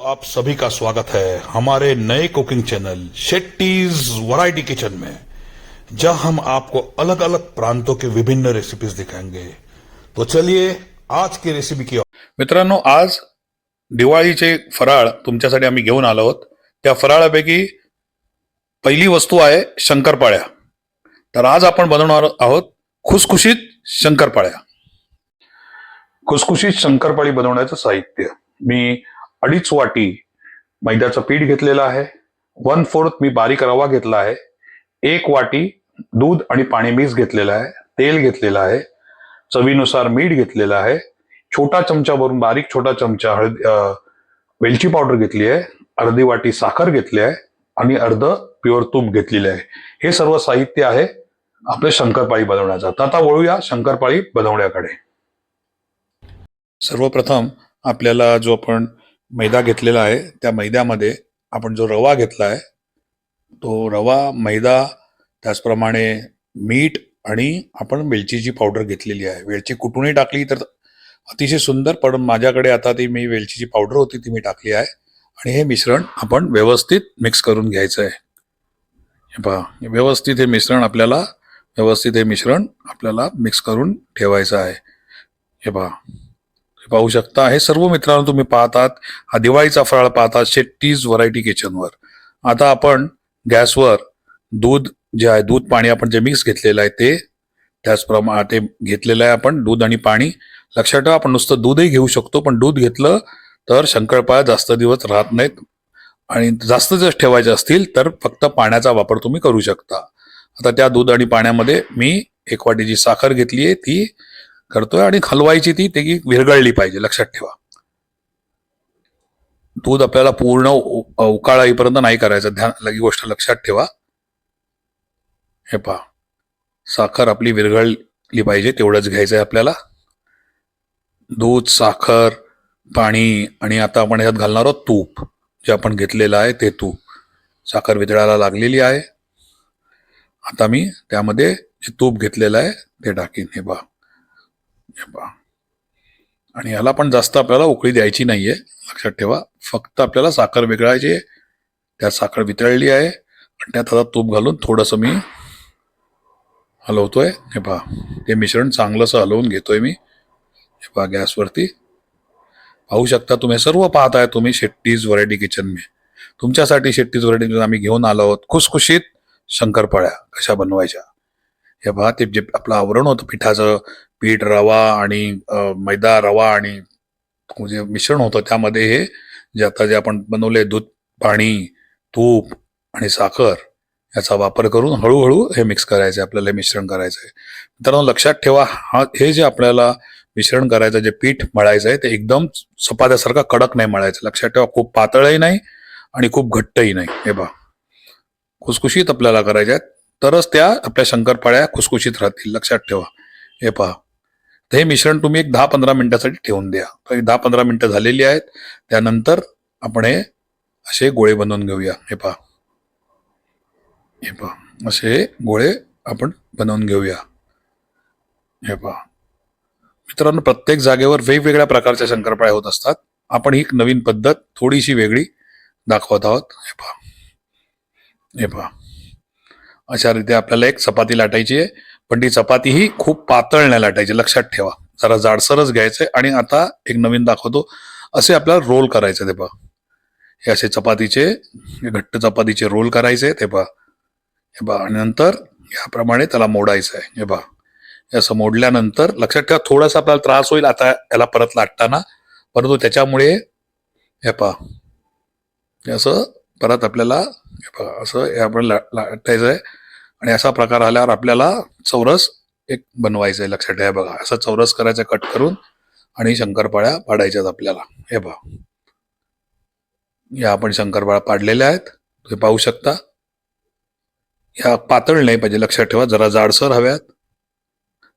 आप सभी का स्वागत है हमारे नए cooking channel Shetty's variety kitchen में जहां हम आपको अलग अलग प्रांतों के विभिन्न रेसिपीज दिखाएंगे। तो चलिए आज की रेसिपी की मित्रांनो आज दिवाळीचे फराळ तुमच्यासाठी आम्ही घेऊन आलो आहोत. त्या फराळापैकी पहिली वस्तू आहे शंकरपाळ्या. तर आज आपण बनवणार आहोत खुसखुशीत शंकरपाळ्या. खुसखुशीत शंकरपाळी बनवण्याचं साहित्य. मी अडीच वाटी मैद्याचं पीठ घेतलेलं आहे. वन फोर्थ मी बारीक रवा घेतला आहे. एक वाटी दूध आणि पाणी मिक्स घेतलेलं आहे. तेल घेतलेलं आहे. चवीनुसार मीठ घेतलेलं आहे. छोटा चमचा भरून बारीक छोटा चमचा हळद वेलची पावडर घेतली आहे. अर्धी वाटी साखर घेतली आहे आणि अर्ध प्युअर तूप घेतलेले आहे. हे सर्व साहित्य आहे आपले शंकरपाळी बनवण्याचं. तर आता वळूया शंकरपाळी बनवण्याकडे. सर्वप्रथम आपल्याला जो आपण मैदा घेतलेला आहे. त्या मैद्यामध्ये आपण जो रवा घेतला आहे तो रवा मैदा त्याचप्रमाणे मीठ आणि आपण वेलचीची पावडर घेतलेली आहे. वेलची कुटूनही टाकली तर अतिशय सुंदर पण माझ्याकडे आता ती मी वेलचीची पावडर होती ती मी टाकली आहे. आणि हे मिश्रण आपण व्यवस्थित मिक्स करून घ्यायचं आहे. हे पहा व्यवस्थित हे मिश्रण आपल्याला व्यवस्थित हे मिश्रण आपल्याला मिक्स करून ठेवायचं आहे. हे पहा. पाहू शकता. हे सर्व मित्रांनो तुम्ही पाहतात. हा दिवाळीचा फराळ पाहतात शेट्टीज व्हरायटी किचनवर आता आपण गॅसवर दूध जे आहे दूध पाणी आपण जे मिक्स घेतलेलं आहे ते त्याचप्रमाणे ते घेतलेलं आहे आपण दूध आणि पाणी. लक्षात ठेवा आपण नुसतं दूधही घेऊ शकतो पण दूध घेतलं तर शंकरपाळ्या जास्त दिवस राहत नाहीत. आणि जास्त जर ठेवायचे असतील तर फक्त पाण्याचा वापर तुम्ही करू शकता. आता त्या दूध आणि पाण्यामध्ये मी एक वाटीची साखर घेतली आहे ती करतोय आणि हलवायची ती ती विरघळली पाहिजे लक्षात ठेवा. दूध आपल्याला पूर्ण उ- उकाळा येईपर्यंत नाही करायचं ध्यान ही गोष्ट लक्षात ठेवा. हे पहा साखर आपली विरघळली पाहिजे तेवढंच घ्यायचं आहे आपल्याला. दूध साखर पाणी आणि आता आपण ह्यात घालणार आहोत तूप. जे आपण घेतलेलं आहे ते तूप. साखर वितळायला लागलेली आहे. आता मी त्यामध्ये जे तूप घेतलेलं आहे ते टाकीन. हे बा हे पहा. आणि याला पण जास्त आपल्याला उकळी द्यायची नाहीये. लक्षात ठेवा. फक्त आपल्याला साखर विरघळायची आहे. त्यात साखर वितळली आहे. आणि त्यात आता तूप घालून थोडंसं मी हलवतोय. हे पहा. ते मिश्रण चांगलंसं हलवून घेतोय मी. हे पहा गॅसवरती. पाहू शकता तुम्ही. सर्व पाहताय तुम्ही शेट्टीज व्हरायटी किचन मी. तुमच्यासाठी शेट्टीज व्हरायटी किचन आम्ही घेऊन आलो आहोत. खुसखुशीत शंकरपाळ्या. कशा बनवायच्या? हे पहा ते जे आपलं आवरण होतं पिठाचं पीठ रवा आणि मैदा रवा आणि जे मिश्रण होतं त्यामध्ये हे जे आता जे आपण बनवले दूध पाणी तूप आणि साखर याचा वापर करून हळूहळू हे मिक्स करायचं आहे आपल्याला हे मिश्रण करायचं आहे मित्रांनो लक्षात ठेवा हा हे जे आपल्याला मिश्रण करायचं जे पीठ मळायचं आहे ते एकदम चपात्यासारखा कडक नाही मळायचं. लक्षात ठेवा खूप पातळही नाही आणि खूप घट्टही नाही. हे बा खुसखुशीत आपल्याला करायच्या आहेत तरच त्या आपल्या शंकरपाळ्या खुसखुशीत राहतील. लक्षात ठेवा. हे पहा. तर हे मिश्रण तुम्ही एक दहा पंधरा मिनिटासाठी ठेवून द्या. तर दहा पंधरा मिनिटं झालेली आहेत. त्यानंतर आपण हे असे गोळे बनवून घेऊया. हे पहा. हे पहा. असे गोळे आपण बनवून घेऊया. हे पहा. मित्रांनो प्रत्येक जागेवर वेगवेगळ्या प्रकारच्या शंकरपाळ्या होत असतात. आपण ही एक नवीन पद्धत थोडीशी वेगळी दाखवत आहोत. हे पहा. हे पहा. अशा रीती आपल्याला एक चपाती लाटायची आहे. पण ती चपाती ही खूप पातळ नाही लाटायची लक्षात ठेवा. जरा जाडसरच घ्यायचंय आणि आता एक नवीन दाखवतो. असे आपल्याला रोल करायचे ते पहा. हे असे चपातीचे घट्ट चपातीचे रोल करायचे ते पहा. हे पहा आणि नंतर याप्रमाणे त्याला मोडायचं आहे. हे पहा. हे असं मोडल्यानंतर लक्षात ठेवा थोडासा आपल्याला त्रास होईल आता याला परत लाटताना. परंतु त्याच्यामुळे हे पहा. हे असं परत आपल्याला हे पहा असं हे आपण ला- लाटायचं आहे. आणि असा प्रकार आल्यावर आपल्याला चौरस एक बनवायचं आहे लक्षात ठेवा बघा. असं चौरस करायचं कट करून आणि शंकरपाळ्या पाडायच्यात आपल्याला. हे बघा. या आपण शंकरपाळ्या पाडलेल्या आहेत. तुम्ही पाहू शकता. या पातळ नाही पाहिजे लक्षात ठेवा. जरा जाडसर हव्यात.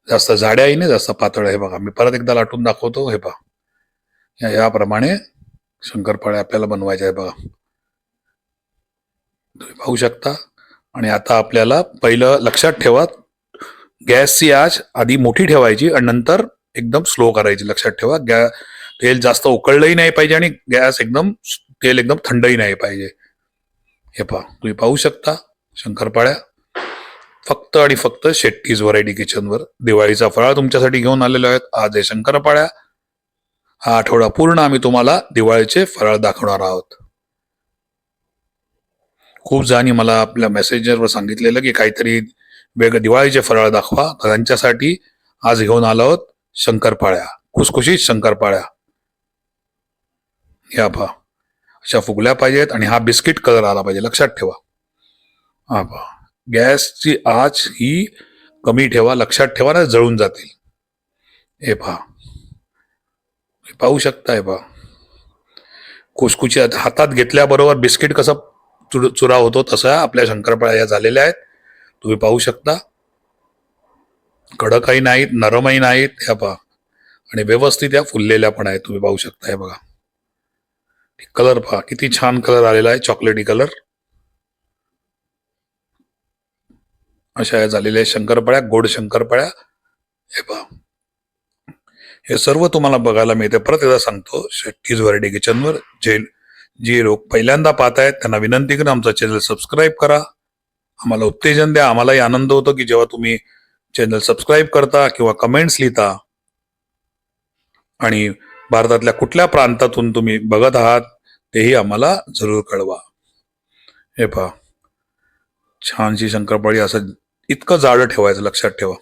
जास्त जाड्याही नाही जास्त पातळ आहे. बघा. मी परत एकदा लाटून दाखवतो. हे पहा या याप्रमाणे शंकरपाळ्या आपल्याला बनवायच्या आहे बघा. तुम्ही पाहू शकता. आणि आता आपल्याला पहिलं लक्षात ठेवा गॅसची आच आधी मोठी ठेवायची आणि नंतर एकदम स्लो करायची. लक्षात ठेवा गॅ तेल जास्त उकळलंही नाही पाहिजे आणि गॅस एकदम तेल एकदम थंडही नाही पाहिजे. हे पहा तुम्ही पाहू शकता शंकरपाळ्या. फक्त आणि फक्त शेट्टीज व्हरायटी किचनवर दिवाळीचा फराळ तुमच्यासाठी घेऊन आलेलो आहेत. आज आहे शंकरपाळ्या. हा आठवडा पूर्ण आम्ही तुम्हाला दिवाळीचे फराळ दाखवणार आहोत. खूप जणांनी मला आपल्या मेसेंजरवर सांगितलेलं की काहीतरी वेगळं दिवाळीचे फराळ दाखवा. त्यांच्यासाठी आज घेऊन आलो आहोत शंकरपाळ्या. खुसखुशीत शंकरपाळ्या. ह्या पहा. अशा फुगल्या पाहिजेत आणि हा बिस्किट कलर आला पाहिजे. लक्षात ठेवा. हा पहा. गॅसची आच ही कमी ठेवा लक्षात ठेवा ना जळून जातील. हे पहा. पाहू शकता हे पहा. कुचकुची हातात घेतल्याबरोबर बिस्किट कसं चुड चुरा होतो तसा आपल्या शंकरपाळ्या झालेल्या आहेत. तुम्ही पाहू शकता. कडकही नाहीत नरमही नाहीत ह्या पहा. आणि व्यवस्थित या फुललेल्या पण आहेत तुम्ही पाहू शकता हे बघा. कलर पहा किती छान कलर आलेला आहे चॉकलेटी कलर. अशा या झालेल्या आहेत शंकरपाळ्या गोड शंकरपाळ्या. हे पहा. हे सर्व तुम्हाला बघायला मिळते. परत एकदा सांगतो शेट्टीज व्हरायटी किचनवर जे जे लोक पहिल्यांदा पाहत आहेत त्यांना विनंती करून आमचा चॅनल सबस्क्राईब करा. आम्हाला उत्तेजन द्या. आम्हालाही आनंद होतो की जेव्हा तुम्ही चॅनल सबस्क्राईब करता किंवा कमेंट्स लिहिता. आणि भारतातल्या कुठल्या प्रांतातून तुम्ही बघत आहात तेही आम्हाला जरूर कळवा. हे पहा. छानशी शंकरपाळी असं इतकं जाडं ठेवायचं लक्षात ठेवा.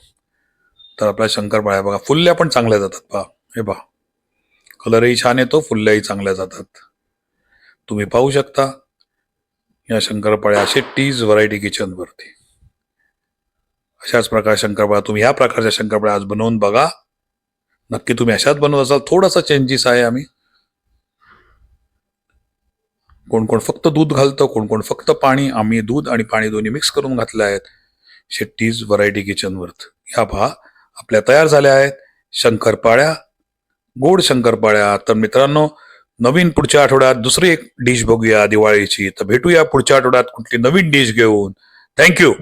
तर आपल्या शंकरपाळ्या बघा फुल्ल्या पण चांगल्या जातात पहा. हे पहा. कलरही छान येतो फुल्ल्याही चांगल्या जातात. तुम्ही पाहू शकता. या शंकरपाळ्या शेट्टीज व्हरायटी किचनवरती अशाच प्रकार शंकरपाळ्या तुम्ही ह्या प्रकारच्या शंकरपाळ्या आज बनवून बघा. नक्की तुम्ही अशाच बनवत असाल. थोडासा चेंजेस आहे आम्ही. कोण कोण फक्त दूध घालतं कोण कोण फक्त पाणी. आम्ही दूध आणि पाणी दोन्ही मिक्स करून घातले आहेत. शेट्टीज व्हरायटी किचनवरत ह्या पहा आपल्या तयार झाल्या आहेत. शंकरपाळ्या गोड शंकरपाळ्या. तर मित्रांनो नवीन पुढच्या आठवड्यात दुसरी एक डिश बघूया. दिवाळीची. तर भेटूया पुढच्या आठवड्यात कुठली नवीन डिश घेऊन. थँक्यू